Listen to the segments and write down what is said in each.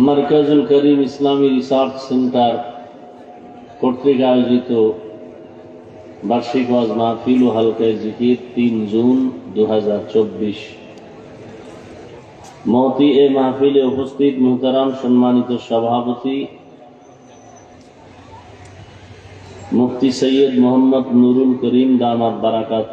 মার্কাজুল করিম ইসলামী research centre কর্তৃক আয়োজিত বার্ষিক ওয়াজ মাহফিল ও হালকায় জিকির তিন জুন দু হাজার চব্বিশ মহতি এ মাহফিলে উপস্থিত মুহতারাম সম্মানিত সভাপতি মুফতি সৈয়দ মোহাম্মদ নুরুল করিম দামাত বারাকাত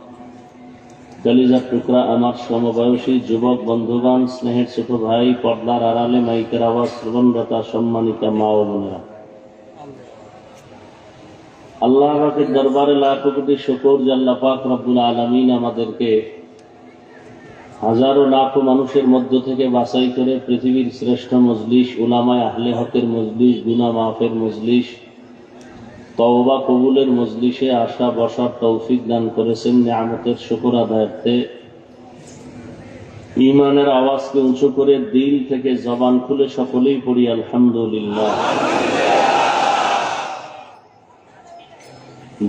কলিজার টুকরা আমার সমবয়সী যুবক বন্ধুবান স্নেহের ছোট ভাই, পর্দার আড়ালে মাইকের আওয়াজ শ্রবণরতা সম্মানিতা মা ও বোনেরা। আল্লাহ পাকের দরবারে লাখ কোটি শুকর আল্লাহ পাক রব্বুল আলমিন আমাদেরকে হাজারো লাখো মানুষের মধ্য থেকে বাছাই করে পৃথিবীর শ্রেষ্ঠ মজলিস, উলামায় আহলে হকের মজলিস গুনা মাফের মজলিস তওবা কবুলের মজলিসে আসা, বসার তৌফিক দান করেছেন, নিয়ামতের শুকর আদায়ার্থে ইমানের আওয়াজকে উঁচু করে দিল থেকে জবান খুলে সকলেই পড়ি, আলহামদুলিল্লাহ।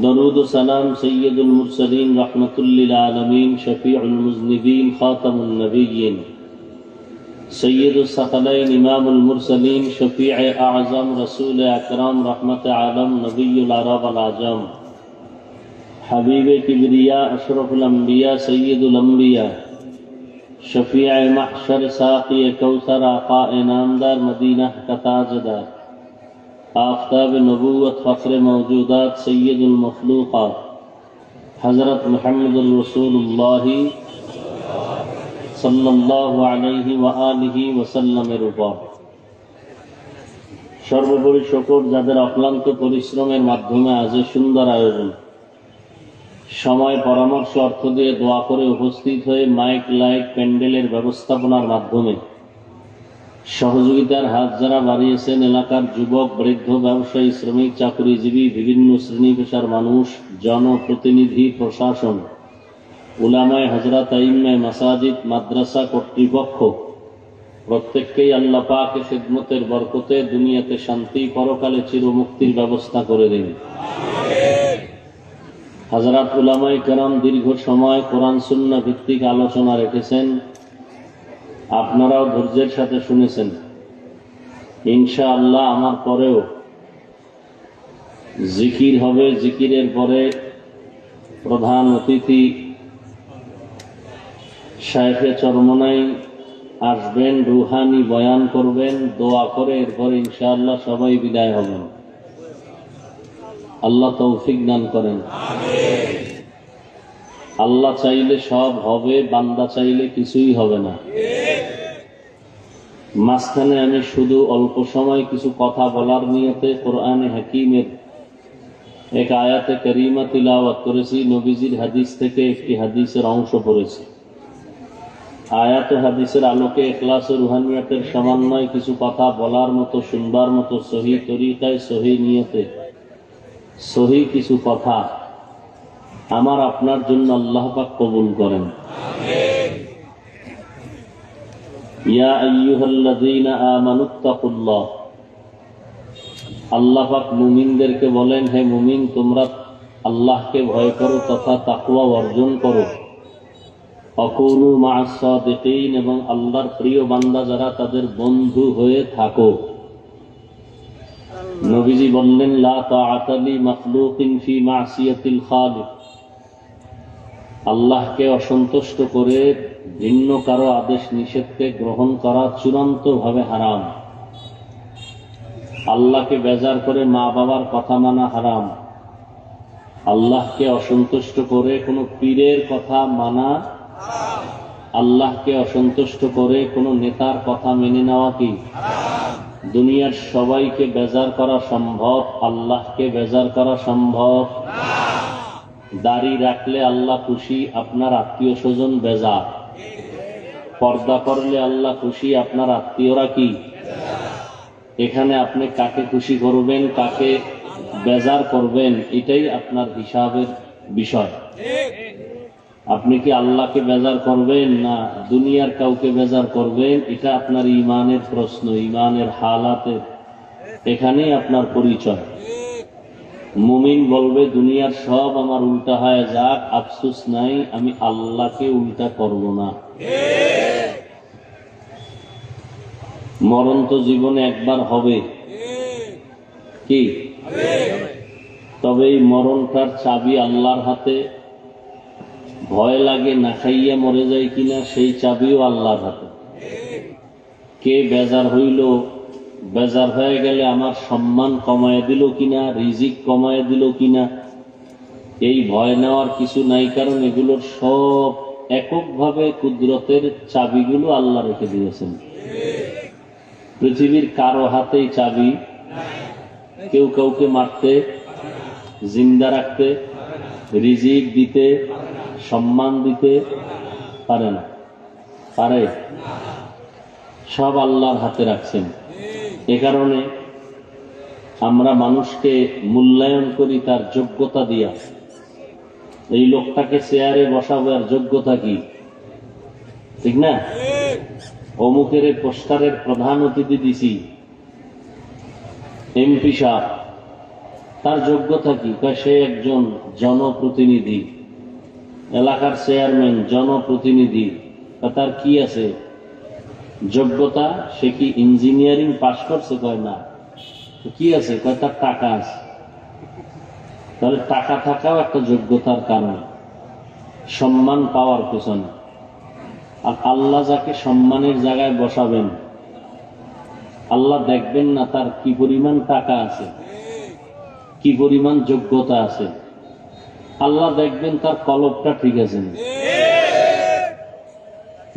দরুদ সালাম সৈয়দুল মুরসালিন রহমতুল্লিল আলমিন, শফিউল মুজনিবিন খাতামুল নবীন سید الثقلین امام المرسلین، شفیع اعظم، رسول اکرم، رحمت عالم، نبی العرب العجم، حبیب کبریا، اشرف الانبیاء، سید الانبیاء، شفیع محشر ساقی کوثر، آقا انامدار مدینہ کا تاجدار آفتاب نبوت، فخر موجودات، سید المخلوقات، حضرت محمد الرسول اللہ সর্বোপরি শকর যাদের অক্লান্ত পরিশ্রমের মাধ্যমে আজ সুন্দর আয়োজন। সময় পরামর্শ অর্থ দিয়ে দোয়া করে উপস্থিত হয়ে মাইক, লাইট, প্যান্ডেলের ব্যবস্থাপনার মাধ্যমে সহযোগিতার হাত যারা বাড়িয়েছেন এলাকার যুবক, বৃদ্ধ, ব্যবসায়ী, শ্রমিক, চাকরিজীবী, বিভিন্ন শ্রেণি পেশার মানুষ, জনপ্রতিনিধি, প্রশাসন উলামায় হজরত আইম্মায় মাসাজিদ মাদ্রাসা কর্তৃপক্ষ, প্রত্যেককেই আল্লাহ পাকে খিদমতের বরকতে দুনিয়াতে শান্তি, পরকালে চিরমুক্তির ব্যবস্থা করে দিন। হাজরাত উলামাই কেরাম দীর্ঘ সময় কোরআন সুন্না ভিত্তিক আলোচনা রেখেছেন। আপনারাও ধৈর্যের সাথে শুনেছেন। ইনশা আল্লাহ আমার পরেও জিকির হবে। জিকিরের পরে প্রধান অতিথি শাইখে চরমনাই আসবেন, রুহানি বয়ান করবেন, দোয়া করে, এরপর ইনশাআল্লাহ সবাই বিদায় হবেন আল্লাহ তৌফিক দান করেন। আল্লাহ চাইলে সব হবে, বান্দা চাইলে কিছুই হবে না। মাঝখানে আমি শুধু অল্প সময় কিছু কথা বলার নিয়তে কোরআনে হাকিমের এক আয়াতে করিমা তিলাওয়াত করেছি, নবীজির হাদিস থেকে একটি হাদিসের অংশ পড়েছি। আয়াত হাদিসের আলোকে এখলাস ও রুহানিয়াতের সমন্বয় কিছু কথা বলার মতো, শুনবার মতো সহি তরিকায়, সহি নিয়তে, সহি কিছু কথা আমার আপনার জন্য আল্লাহ পাক কবুল করেন। ইয়া আইয়ুহাল্লাযীনা আমানুত্তাকুল্লাহ আল্লাহ পাক মুমিনদেরকে বলেন, হে মুমিন, তোমরা আল্লাহকে ভয় করো তথা তাকওয়া অর্জন করো। অকুনু মাসাদিকিন এবং আল্লাহর প্রিয় বান্দা যারা তাদের বন্ধু হয়ে থাকো। নবীজি বললেন আল্লাহকে অসন্তুষ্ট করে ভিন্ন কারও আদেশ নিষেধকে গ্রহণ করা চূড়ান্ত ভাবে হারাম। আল্লাহকে বেজার করে মা বাবার কথা মানা হারাম। আল্লাহকে অসন্তুষ্ট করে কোনো পীরের কথা মানা আল্লাহকে অসন্তুষ্ট করে কোনো নেতার কথা মেনে নেওয়া কি? দুনিয়ার সবাইকে বেজার করা সম্ভব? আল্লাহকে বেজার করা সম্ভব? দাড়ি রাখলে আল্লাহ খুশি, আপনার আত্মীয় স্বজন বেজার। পর্দা করলে আল্লাহ খুশি, আপনার আত্মীয়রা কি? এখানে আপনি কাকে খুশি করবেন, কাকে বেজার করবেন, এটাই আপনার হিসাবের বিষয়। আপনি কি আল্লাহকে বেজার করবেন না দুনিয়ার কাউকে বেজার করবেন? এটা আপনার ইমানের প্রশ্ন ইমানের হালাতের এখানেই আপনার পরিচয়। মুমিন বলবে, দুনিয়ার সব আমার উল্টা হয়ে যাক, আফসুস নাই, আমি আল্লাহকে উল্টা করব না। মরণ তো জীবনে একবার হবে। কি? তবে এই মরণটার চাবি আল্লাহর হাতে ভয় লাগে না, খাইয়া মরে যায় কিনা, সেই চাবিও আল্লাহর হাতে। কে বেজার হইল, বেজার হয়ে গেলে আমার সম্মান কমায় দিল কিনা, রিজিক কমায় দিল কিনা, এই ভয় নেওয়ার কিছু নাই, কারণ এগুলোর সব এককভাবে কুদরতের চাবিগুলো আল্লাহ রেখে দিয়েছেন। পৃথিবীর কারও হাতেই চাবি, কেউ কাউকে মারতে, জিন্দা রাখতে, রিজিক দিতে সম্মান দিতে পারে না। পারে। সব আল্লাহর হাতে রাখছেন। এ কারণে আমরা মানুষকে মূল্যায়ন করি তার যোগ্যতা দিয়া। এই লোকটাকে চেয়ারে বসাবো আর যোগ্যতা কি? ঠিক না? অমুকের পোস্টারের প্রধান অতিথি দিছি। এমপি সাহেব। তার যোগ্যতা কি? সে একজন জনপ্রতিনিধি। এলাকার চেয়ারম্যান, জনপ্রতিনিধি তার কি আছে? যোগ্যতা, সে কি ইঞ্জিনিয়ারিং পাশ করছে? কয় না। কি আছে? কয় তার টাকা আছে। তাহলে টাকা থাকাও একটা যোগ্যতার কারণ। সম্মান পাওয়ার পেছনে। আর আল্লাহ যাকে সম্মানের জায়গায় বসাবেন, আল্লাহ দেখবেন না তার কি পরিমাণ টাকা আছে, কি পরিমাণ যোগ্যতা আছে। আল্লাহ দেখবেন তার কলবটা ঠিক আছে।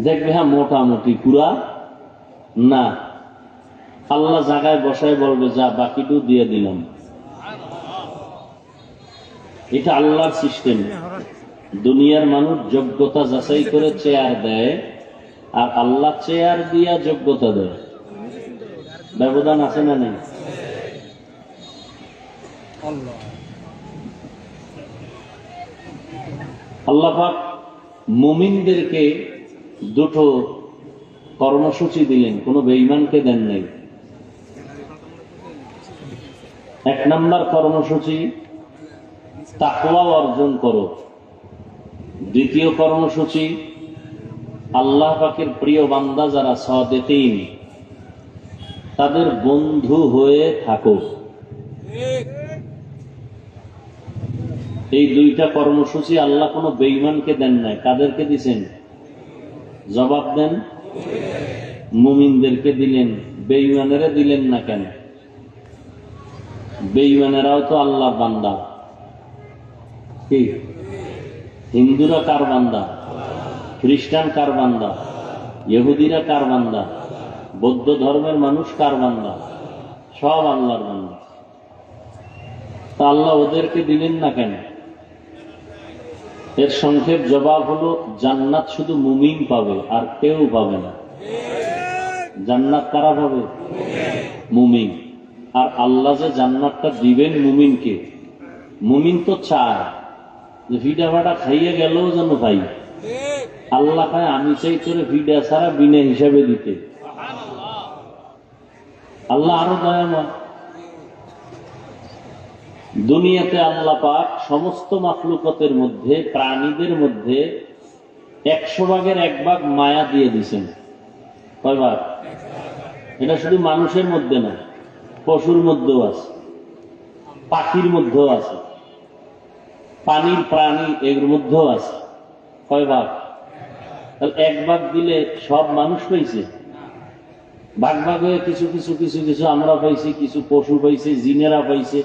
দেখবে হ্যাঁ মোটামুটি পুরা না। আল্লাহ জায়গায় বসায় বলবে, যা বাকিটু দিয়ে দিলাম। এটা আল্লাহর সিস্টেম। দুনিয়ার মানুষ যোগ্যতা যাচাই করে চেয়ার দেয়, আর আল্লাহ চেয়ার দিয়া যোগ্যতা দেয়। ব্যবধান আছে না নেই? আল্লাপাক মুমিনদেরকে দুটো কর্মসূচি দিলেন, কোনো বেঈমানকে দেন নাই। এক নম্বর কর্মসূচি, তাকওয়া অর্জন করো। দ্বিতীয় কর্মসূচি, আল্লাহ পাকের প্রিয় বান্দা যারা সদেতিন তাদের বন্ধু হয়ে থাকো। এই দুইটা কর্মসূচি আল্লাহ কোনো বেইমানকে দেন নাই। কাদেরকে দিছেন? জবাব দেন। মুমিনদেরকে দিলেন। বেইমানেরা দিলেন না কেন? বেইমানেরাও তো আল্লাহ বান্দা। কি? হিন্দুরা কার বান্দা? খ্রিস্টান কার বান্দা? ইহুদিরা কার বান্দা? বৌদ্ধ ধর্মের মানুষ কার বান্দা? সব আল্লাহর বান্দা। তা আল্লাহ ওদেরকে দিলেন না কেন? এর সংক্ষেপ জবাব হলো, জান্নাত শুধু মুমিন পাবে, আর কেউ পাবে না। জান্নাত কারা পাবে? মুমিন। আর আল্লাহ যে জান্নাতটা দিবেন মুমিনকে, মুমিন তো চায় যে ভিডা ভাড়া খাইয়ে গেলেও যেন ভাই আল্লাহ খায় আমি চাই তোরে ভিডা ছাড়া বিনা হিসাবে দিতে। আল্লাহ আরও দয়াময়। দুনিয়াতে আল্লাহ পাক সমস্ত মাফলুকতের মধ্যে, প্রাণীদের মধ্যে একশো ভাগের এক ভাগ মায়া দিয়ে দিছেন কয় ভাগ এটা শুধু মানুষের মধ্যে না, পশুর মধ্যেও আছে, পাখির মধ্যেও আছে, পানির প্রাণী এর মধ্যেও আছে। কয় ভাগ তাহলে এক ভাগ দিলে সব মানুষ পাইছে? ভাগ ভাগ হয়ে কিছু কিছু কিছু কিছু আমরা পাইছি, কিছু পশু পাইছে, জিনেরা পাইছে